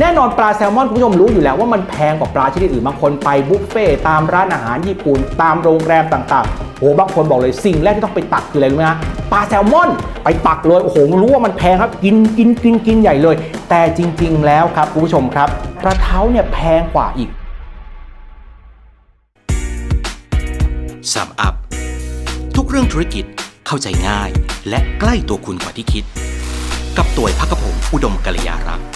แน่นอนปลาแซลมอนคุณผู้ชมรู้อยู่แล้วว่ามันแพงกว่าปลาชนิดอื่นบางคนไปบุฟเฟ่ตามร้านอาหารญี่ปุ่นตามโรงแรมต่างๆโอ้บางคนบอกเลยสิ่งแรกที่ต้องไปตักคืออะไรรู้ไหมฮะปลาแซลมอน ไปตักเลยโอ้โหรู้ว่ามันแพงครับ กินกินกินกินใหญ่เลย แต่จริง ๆ แล้วครับคุณผู้ชมครับปลาเท้าเนี่ยแพงกว่าอีกสัมอัพทุกเรื่องธุรกิจเข้าใจง่าย และใกล้ตัวคุณกว่าที่คิด กับตัวพักพงอุดมกัลยารักษ์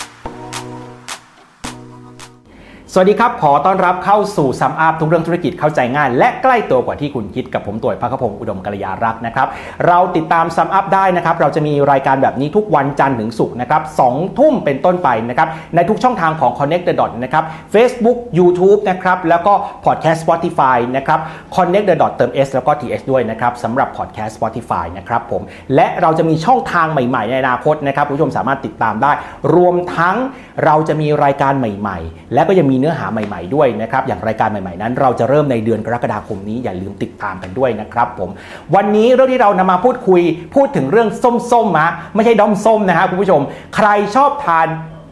สวัสดีครับ ขอต้อนรับเข้าสู่ซัมอัพทุกเรื่องธุรกิจเข้าใจง่าย และใกล้ตัวกว่าที่คุณคิดกับผมตัวพักพงศ์อุดมกัลยารักษ์นะครับ เราติดตามซัมอัพได้นะครับ เราจะมีรายการแบบนี้ทุกวันจันทร์ถึงศุกร์นะครับสองทุ่มเป็นต้นไปนะครับ ในทุกช่องทางของ Connect the Dot นะครับ Facebook YouTube นะครับ แล้วก็ Podcast Spotify นะครับ Connect the Dot เติม S แล้วก็ TS ด้วยนะครับสำหรับ Podcast Spotify นะครับผม และเราจะมีช่องทางใหม่ ๆ ในอนาคตนะครับ ผู้ชมสามารถติดตามได้ รวมทั้งเราจะมีรายการใหม่ ๆ และก็ยังมีเนื้อหาใหม่ๆด้วยนะครับอย่างรายการใหม่ๆนั้น เราจะเริ่มในเดือนกรกฎาคมนี้อย่าลืมติดตามกันด้วยนะครับผมวันนี้เรื่องที่เรานำมาพูดคุยพูดถึงเรื่องส้มๆมะไม่ใช่ด้อมส้มนะฮะคุณผู้ชม ใครชอบทาน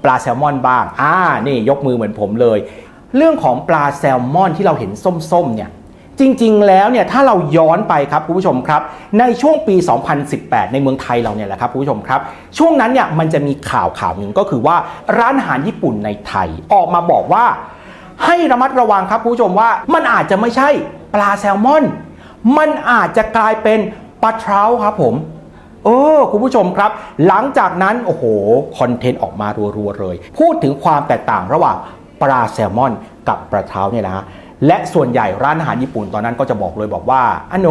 ปลาแซลมอนบ้างอ่านี่ยกมือเหมือนผมเลย เรื่องของปลาแซลมอนที่เราเห็นส้มๆเนี่ย จริง ๆ แล้วเนี่ยถ้าเราย้อนไปครับคุณผู้ชมครับ ในช่วงปี 2018 ในเมืองไทยเราเนี่ยแหละครับคุณผู้ชมครับ ช่วงนั้นเนี่ยมันจะมีข่าวข่าวหนึ่งก็คือว่าร้านอาหารญี่ปุ่นในไทยออกมาบอกว่า ให้ระมัดระวังครับคุณผู้ชมว่ามันอาจจะไม่ใช่ปลาแซลมอน มันอาจจะกลายเป็นปลาเทราครับผมเออคุณผู้ชมครับ หลังจากนั้นโอ้โหคอนเทนต์ออกมารัวๆเลย พูดถึงความแตกต่างระหว่างปลาแซลมอนกับปลาเท้าเนี่ยนะฮะ และส่วนใหญ่ร้านอาหารญี่ปุ่นตอนนั้นก็จะบอกเลยบอกว่าอันโน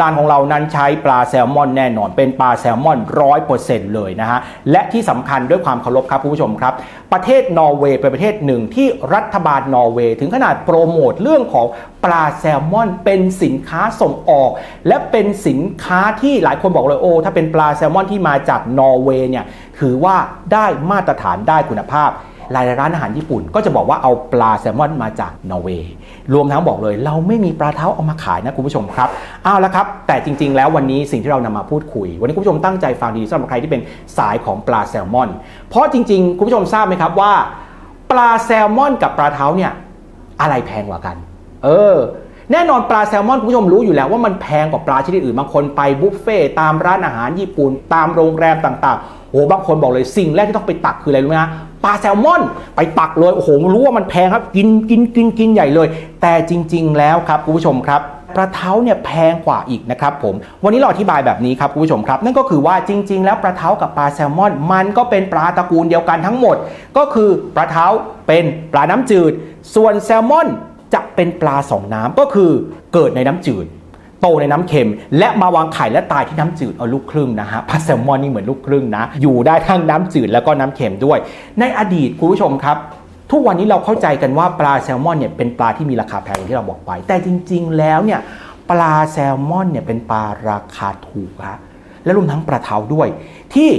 ร้านของเรานั้นใช้ปลาแซลมอนแน่นอน เป็นปลาแซลมอนร้อยเปอร์เซ็นต์เลยนะฮะ และที่สำคัญด้วยความเคารพครับคุณผู้ชมครับ ประเทศนอร์เวย์เป็นประเทศหนึ่งที่รัฐบาลนอร์เวย์ถึงขนาดโปรโมทเรื่องของปลาแซลมอนเป็นสินค้าส่งออก และเป็นสินค้าที่หลายคนบอกเลยโอ้ถ้าเป็นปลาแซลมอนที่มาจากนอร์เวย์เนี่ยถือว่าได้มาตรฐานได้คุณภาพ หลายร้านอาหารญี่ปุ่น ก็จะบอกว่าเอาปลาแซลมอนมาจากนอร์เวย์รวมทั้งบอกเลย เราไม่มีปลาเท้าเอามาขายนะคุณผู้ชมครับเอาละครับ แต่จริง ๆ แล้ววันนี้สิ่งที่เรานำมาพูดคุย วันนี้คุณผู้ชมตั้งใจฟังดีสำหรับใครที่เป็นสายของปลาแซลมอน เพราะจริง ๆ คุณผู้ชมทราบไหมครับว่า ปลาแซลมอนกับปลาเท้าเนี่ยอะไรแพงกว่ากัน เออแน่นอนปลาแซลมอนคุณผู้ชมรู้อยู่แล้วว่ามันแพงกว่าปลาชนิดอื่นบางคนไปบุฟเฟ่ต์ตามร้านอาหารญี่ปุ่น ตามโรงแรมต่างๆโอ้บางคนบอกเลยสิ่งแรกที่ต้องไปตักคืออะไรรู้ไหมฮะ ปลาแซลมอน ไปตักเลยโอ้โหรู้ว่ามันแพงครับ กินกินกินกินใหญ่เลย แต่จริง ๆ แล้วครับคุณผู้ชมครับปลาเท้าเนี่ยแพงกว่าอีกนะครับผม วันนี้เราอธิบายแบบนี้ครับคุณผู้ชมครับ นั่นก็คือว่าจริง ๆ แล้วปลาเท้ากับปลาแซลมอน มันก็เป็นปลาตระกูลเดียวกันทั้งหมด ก็คือปลาเท้าเป็นปลาน้ำจืด ส่วนแซลมอนจะเป็นปลาสองน้ำก็คือเกิดในน้ำจืด โตในน้ำเค็ม และมาวางไข่และตายที่น้ำจืดเอาลูกครึ่งนะฮะปลาแซลมอนนี่เหมือนลูกครึ่งนะ อยู่ได้ทั้งน้ำจืดแล้วก็น้ำเค็มด้วย ในอดีตคุณผู้ชมครับ ทุกวันนี้เราเข้าใจกันว่าปลาแซลมอนเนี่ยเป็นปลาที่มีราคาแพงอย่างที่เราบอกไป แต่จริง ๆ แล้วเนี่ยปลาแซลมอนเนี่ยเป็นปลาราคาถูกฮะและรวมทั้งปลาเทาด้วย ที่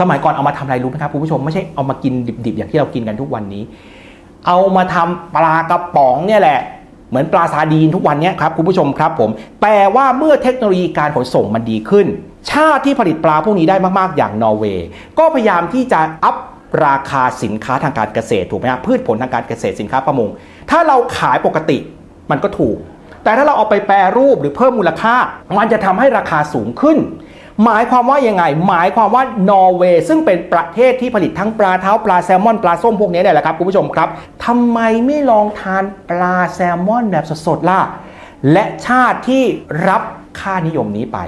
สมัยก่อนเอามาทำอะไรรู้ไหมครับคุณผู้ชมไม่ใช่เอามากินดิบๆ อย่างที่เรากินกันทุกวันนี้ เอามาทำปลากระป๋องเนี่ยแหละ เหมือนปลาซาดีนทุกวันนี้ครับคุณผู้ชมครับผมแต่ว่าเมื่อเทคโนโลยีการขนส่งมันดีขึ้น ชาติที่ผลิตปลาพวกนี้ได้มากๆ อย่างนอร์เวย์ก็พยายามที่จะอัพราคาสินค้าทางการเกษตรถูกไหมครับพืชผลทางการเกษตรสินค้าประมง ถ้าเราขายปกติมันก็ถูก แต่ถ้าเราเอาไปแปรรูปหรือเพิ่มมูลค่า มันจะทำให้ราคาสูงขึ้น หมายความว่ายังไง หมายความว่านอร์เวย์ซึ่งเป็นประเทศที่ผลิตทั้งปลาเท้าปลาแซลมอนปลาส้มพวกนี้เนี่ยแหละครับคุณผู้ชมครับทำไมไม่ลองทานปลาแซลมอนแบบสดๆล่ะและชาติที่รับค่านิยมนี้ไป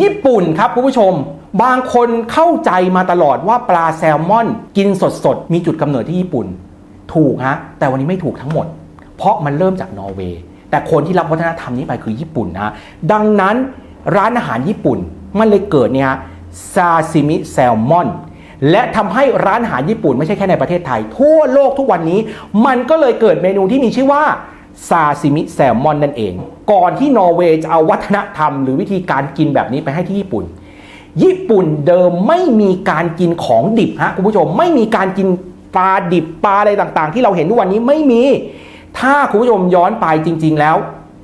ญี่ปุ่นครับคุณผู้ชม บางคนเข้าใจมาตลอดว่าปลาแซลมอน กินสดๆมีจุดกำเนิดที่ญี่ปุ่น ถูกฮะแต่วันนี้ไม่ถูกทั้งหมด เพราะมันเริ่มจากนอร์เวย์แต่คนที่รับวัฒนธรรมนี้ไปคือญี่ปุ่นนะดังนั้นร้านอาหารญี่ปุ่น มันเลยเกิดเนี่ยซาซิมิแซลมอน และทำให้ร้านอาหารญี่ปุ่นไม่ใช่แค่ในประเทศไทย ทั่วโลกทุกวันนี้ มันก็เลยเกิดเมนูที่มีชื่อว่าซาซิมิแซลมอนนั่นเอง ก่อนที่นอร์เวย์จะเอาวัฒนธรรมหรือวิธีการกินแบบนี้ไปให้ที่ญี่ปุ่น ญี่ปุ่นเดิมไม่มีการกินของดิบฮะคุณผู้ชมไม่มีการกินปลาดิบปลาอะไรต่างๆ ที่เราเห็นทุกวันนี้ไม่มี ถ้าคุณผู้ชมย้อนไปจริง ๆ แล้ว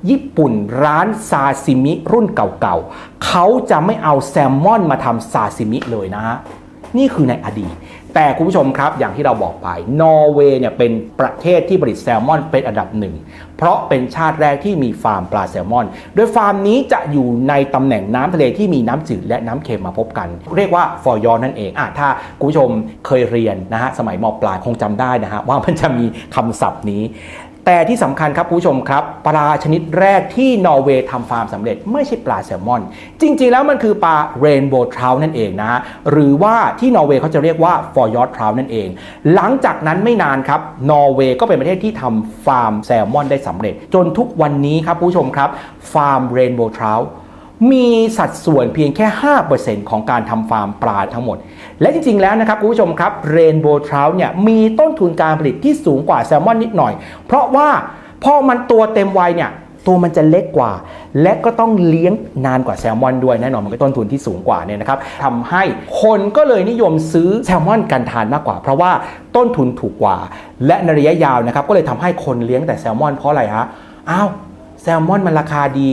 ญี่ปุ่นร้านซาซิมิรุ่นเก่าๆเขาจะไม่เอาแซลมอนมาทำซาซิมิเลยนะฮะนี่คือในอดีต แต่คุณผู้ชมครับอย่างที่เราบอกไป นอร์เวย์เนี่ยเป็นประเทศที่ผลิตแซลมอนเป็นอันดับหนึ่ง เพราะเป็นชาติแรกที่มีฟาร์มปลาแซลมอน โดยฟาร์มนี้จะอยู่ในตำแหน่งน้ำทะเลที่มีน้ำจืดและน้ำเค็มมาพบกัน เรียกว่าฟอร์ยอนนั่นเองอะถ้าคุณผู้ชมเคยเรียนนะฮะสมัยมปลายคงจำได้นะฮะว่ามันจะมีคำศัพท์นี้ แต่ที่สำคัญครับผู้ชมครับ ปลาชนิดแรกที่นอร์เวย์ทำฟาร์มสำเร็จไม่ใช่ปลาแซลมอน จริง ๆ แล้วมันคือปลาเรนโบว์ทร t นั่นเองนะฮะหรือว่าที่นอร์เวย์เขาจะเรียกว่าฟอร์ยอ t ทร t นั่นเอง หลังจากนั้นไม่นานครับนอร์เวย์ก็เป็นประเทศที่ทำฟาร์มแซลมอนได้สำเร็จ จนทุกวันนี้ครับผู้ชมครับฟาร์มเรนโบว์ทร t มีสัดส่วนเพียงแค่ 5%ของการทำฟาร์มปลาทั้งหมด และจริงๆแล้วนะครับคุณผู้ชมครับเรนโบว์ทร t เนี่ยมีต้นทุนการผลิตที่สูงกว่าแซลมอนนิดหน่อย เพราะว่าพอมันตัวเต็มวัยเนี่ยตัวมันจะเล็กกว่า และก็ต้องเลี้ยงนานกว่าแซลมอนด้วยแน่นอนมันก็ต้นทุนที่สูงกว่าเนี่ยนะครับทำให้คนก็เลยนิยมซื้อแซลมอนกันทานมากกว่า เพราะว่าต้นทุนถูกกว่า และในระยะยาวนะครับก็เลยทำให้คนเลี้ยงแต่แซลมอนเพราะอะไรฮะอ้าวแซลมอนมันราคาดี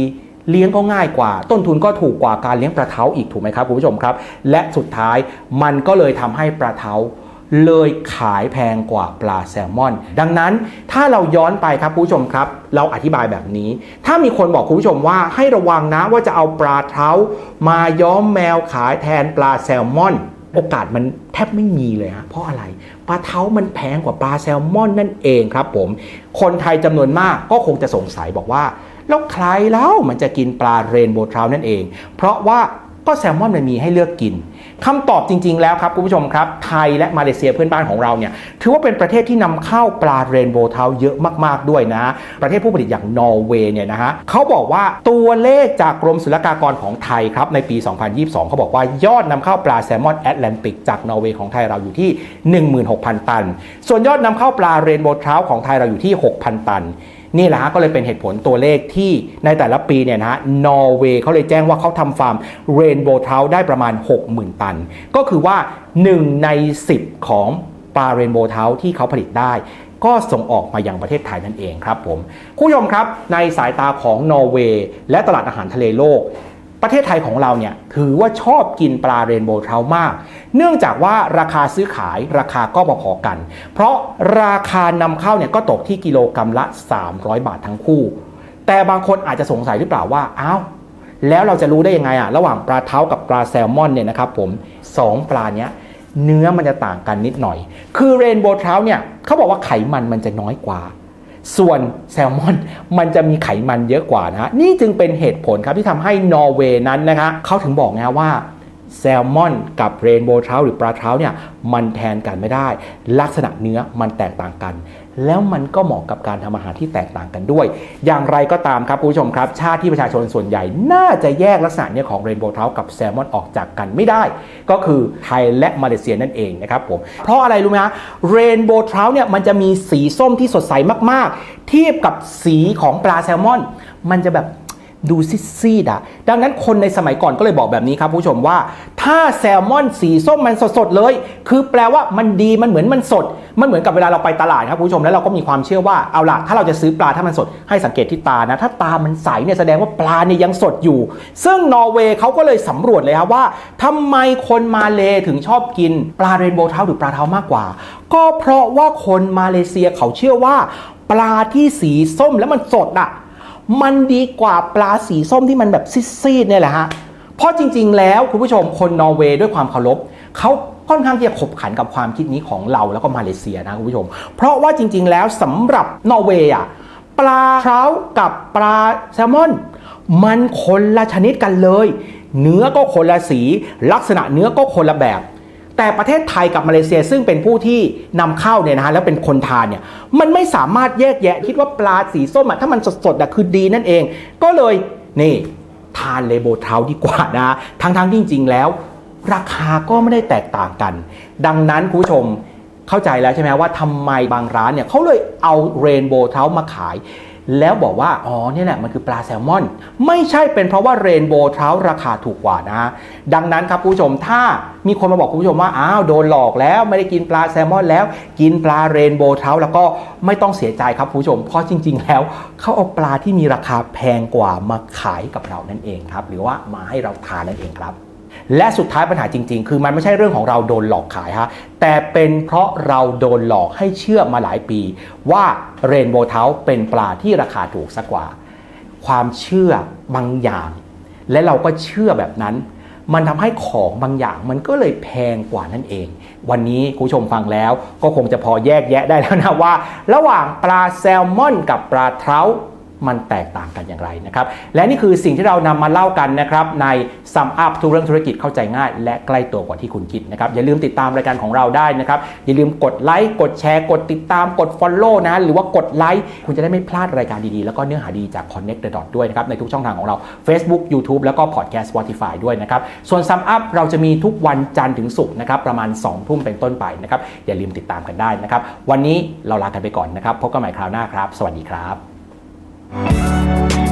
เลี้ยงก็ง่ายกว่า ต้นทุนก็ถูกกว่าการเลี้ยงปลาเท้าอีกถูกไหมครับคุณผู้ชมครับ และสุดท้ายมันก็เลยทำให้ปลาเท้าเลยขายแพงกว่าปลาแซลมอน ดังนั้นถ้าเราย้อนไปครับคุณผู้ชมครับ เราอธิบายแบบนี้ ถ้ามีคนบอกคุณผู้ชมว่าให้ระวังนะว่าจะเอาปลาเท้า มาย้อมแมวขายแทนปลาแซลมอน โอกาสมันแทบไม่มีเลยฮะเพราะอะไรปลาเท้ามันแพงกว่าปลาแซลมอนนั่นเองครับผม คนไทยจำนวนมากก็คงจะสงสัยบอกว่า แล้วใครเล่ามันจะกินปลาเรนโบว์ทร t นั่นเอง เพราะว่าก็แซลมอนมันมีให้เลือกกินคำตอบจริง ๆ แล้วครับคุณผู้ชมครับ ไทยและมาเลเซียเพื่อนบ้านของเราเนี่ยถือว่าเป็นประเทศที่นำเข้าปลาเรนโบว์ทร t เยอะมาก ๆ ด้วยนะ ประเทศผู้ผลิตอย่างนอร์เวย์เนี่ยนะฮะเขาบอกว่าตัวเลขจากกรมศุลกากรของไทยครับในปี 2022 เขาบอกว่ายอดนำเข้าปลาแซลมอนแอตแลนติกจากนอร์เวย์ของไทยเราอยู่ที่ 16,000 ตัน ส่วนยอดนำเข้าปลาเรนโบว์ทร t ของไทยเราอยู่ที่ 6,000 ตัน นี่แหละฮะก็เลยเป็นเหตุผลตัวเลขที่ในแต่ละปีเนี่ยนะฮะนอร์เวย์เขาเลยแจ้งว่าเขาทำฟาร์มเรนโบว์เทาได้ประมาณ 60,000 ตัน ก็คือว่า 1 ใน 10 ของปลาเรนโบว์เทาที่เขาผลิตได้ก็ส่งออกมายังประเทศไทยนั่นเองครับผมคุณผู้ชมครับในสายตาของนอร์เวย์และตลาดอาหารทะเลโลก ประเทศไทยของเราเนี่ยถือว่าชอบกินปลาเรนโบว์ทร t มาก เนื่องจากว่าราคาซื้อขายราคาก็พอๆกัน เพราะราคานำเข้าเนี่ยก็ตกที่กิโลกรรัมละ 300 บาททั้งคู่ แต่บางคนอาจจะสงสัยหรือเปล่าว่าอ้าวแล้วเราจะรู้ได้ยังไงอะระหว่างปลาเท้ากับปลาแซลมอนเนี่ยนะครับผมสองปลาเนี้ยเนื้อมันจะต่างกันนิดหน่อย คือเรนโบว์ทร t เนี่ยเขาบอกว่าไขมันมันจะน้อยกว่า ส่วนแซลมอนมันจะมีไขมันเยอะกว่านะฮะนี่จึงเป็นเหตุผลครับที่ทำให้นอร์เวย์นั้นนะคะเขาถึงบอกนะว่า แซลมอนกับเรนโบว์ทร t หรือปลาเท้าเนี่ยมันแทนกันไม่ได้ ลักษณะเนื้อมันแตกต่างกัน แล้วมันก็เหมาะกับการทำอาหารที่แตกต่างกันด้วย อย่างไรก็ตามครับคุณผู้ชมครับ ชาติที่ประชาชนส่วนใหญ่น่าจะแยกลักษณะเนี้ยของเรนโบว์ทร t กับแซลมอนออกจากกันไม่ได้ ก็คือไทยและมาเลเซียนั่นเองนะครับผมเพราะอะไรรู้ไหมฮะเรนโบว์ทร t เนี่ยมันจะมีสีส้มที่สดใสมากๆ เทียบกับสีของปลาแซลมอน มันจะแบบ ดูซีดอะดังนั้นคนในสมัยก่อนก็เลยบอกแบบนี้ครับผู้ชมว่า ถ้าแซลมอนสีส้มมันสดๆเลย คือแปลว่ามันดีมันเหมือนมันสด มันเหมือนกับเวลาเราไปตลาดครับผู้ชมแล้วเราก็มีความเชื่อว่าเอาล่ะถ้าเราจะซื้อปลาถ้ามันสดให้สังเกตที่ตานะ ถ้าตามันใสเนี่ยแสดงว่าปลาเนี่ยยังสดอยู่ ซึ่งนอร์เวย์เขาก็เลยสำรวจเลยครับว่าทำไมคนมาเลถึงชอบกินปลาเรนโบว์เท้าหรือปลาเท้ามากกว่า ก็เพราะว่าคนมาเลเซียเขาเชื่อว่า ปลาที่สีส้มแล้วมันสดอะ มันดีกว่าปลาสีส้มที่มันแบบซีดๆเนี่ยแหละฮะเพราะจริง ๆ แล้วคุณผู้ชมคนนอร์เวย์ด้วยความเคารพเขาค่อนข้างที่จะขบขันกับความคิดนี้ของเราแล้วก็มาเลเซียนะคุณผู้ชม เพราะว่าจริง ๆ แล้วสำหรับนอร์เวย์อะปลาเท้ากับปลาแซลมอน มันคนละชนิดกันเลย เนื้อก็คนละสี ลักษณะเนื้อก็คนละแบบ แต่ประเทศไทยกับมาเลเซียซึ่งเป็นผู้ที่นำเข้าเนี่ยนะฮะแล้วเป็นคนทานเนี่ยมันไม่สามารถแยกแยะคิดว่าปลาสีส้มอะถ้ามันสดๆอะคือดีนั่นเอง ก็เลยนี่ทานเลโบเทาดีกว่านะทั้งๆที่จริง ๆ แล้ว ราคาก็ไม่ได้แตกต่างกัน ดังนั้นคุณผู้ชมเข้าใจแล้วใช่ไหมว่าทำไมบางร้านเนี่ยเขาเลยเอาเรนโบว์เทามาขาย แล้วบอกว่า อ๋อเนี่ยแหละมันคือปลาแซลมอน ไม่ใช่เป็นเพราะว่าเรนโบว์เทาราคาถูกกว่านะ ดังนั้นครับคุณผู้ชมถ้ามีคนมาบอกคุณผู้ชมว่า อ้าวโดนหลอกแล้วไม่ได้กินปลาแซลมอนแล้ว กินปลาเรนโบว์เทาแล้วก็ไม่ต้องเสียใจครับคุณผู้ชม เพราะจริง ๆ แล้วเขาเอาปลาที่มีราคาแพงกว่ามาขายกับเรานั่นเองครับ หรือว่ามาให้เราทานนั่นเองครับ และสุดท้ายปัญหาจริง ๆ คือมันไม่ใช่เรื่องของเราโดนหลอกขายฮะแต่เป็นเพราะเราโดนหลอกให้เชื่อมาหลายปี ว่าเรนโบว์เทาเป็นปลาที่ราคาถูกสักกว่า ความเชื่อบางอย่าง และเราก็เชื่อแบบนั้น มันทำให้ของบางอย่างมันก็เลยแพงกว่านั่นเอง วันนี้คุณผู้ชมฟังแล้วก็คงจะพอแยกแยะได้แล้วนะว่า ระหว่างปลาแซลมอนกับปลาเท้า มันแตกต่างกันอย่างไรนะครับ และนี่คือสิ่งที่เรานำมาเล่ากันนะครับใน Sum Up ทุกเรื่องธุรกิจเข้าใจง่าย และใกล้ตัวกว่าที่คุณคิดนะครับ อย่าลืมติดตามรายการของเราได้นะครับ อย่าลืมกดไลค์กดแชร์กดติดตามกด Follow นะหรือว่ากดไลค์คุณจะได้ไม่พลาดรายการดีๆ แล้วก็เนื้อหาดีจาก Connect the Dot ด้วยนะครับในทุกช่องทางของเรา Facebook YouTube แล้วก็ Podcast Spotify ด้วยนะครับส่วน Sum Up เราจะมีทุกวันจันทร์ถึงศุกร์นะครับประมาณ2ทุ่มเป็นต้นไปนะครับอย่าลืมติดตามกันได้นะครับวันนี้เราลากันไปก่อนนะครับพบกันใหม่คราวหน้าครับ สวัสดีครับ Bye.